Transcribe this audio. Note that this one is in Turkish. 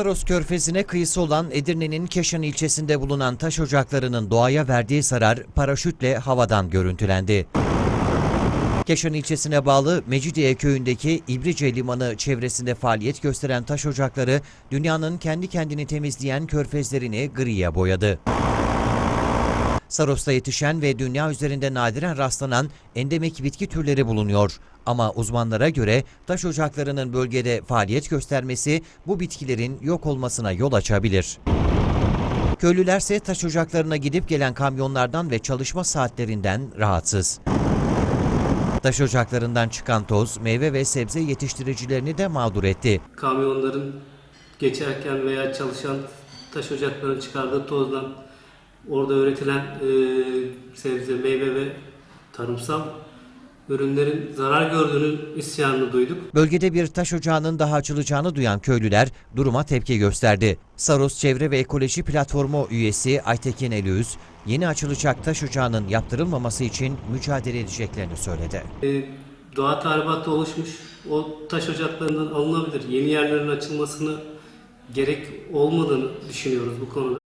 Saros Körfezi'ne kıyısı olan Edirne'nin Keşan ilçesinde bulunan taş ocaklarının doğaya verdiği zarar paraşütle havadan görüntülendi. Keşan ilçesine bağlı Mecidiye köyündeki İbrice Limanı çevresinde faaliyet gösteren taş ocakları dünyanın kendi kendini temizleyen körfezlerini griye boyadı. Saros'ta yetişen ve dünya üzerinde nadiren rastlanan endemik bitki türleri bulunuyor. Ama uzmanlara göre taş ocaklarının bölgede faaliyet göstermesi bu bitkilerin yok olmasına yol açabilir. Köylülerse taş ocaklarına gidip gelen kamyonlardan ve çalışma saatlerinden rahatsız. Taş ocaklarından çıkan toz meyve ve sebze yetiştiricilerini de mağdur etti. kamyonların geçerken veya çalışan taş ocaklarının çıkardığı tozdan orada üretilen e, sebze, meyve ve tarımsal ürünlerin zarar gördüğünü isyanını duyduk. Bölgede bir taş ocağının daha açılacağını duyan köylüler duruma tepki gösterdi. Saros Çevre ve Ekoloji Platformu üyesi Aytekin Eliüz, yeni açılacak taş ocağının yaptırılmaması için mücadele edeceklerini söyledi. E, doğa tahribatı oluşmuş. O taş ocaklarından alınabilir. Yeni yerlerin açılmasını gerek olmadığını düşünüyoruz bu konuda.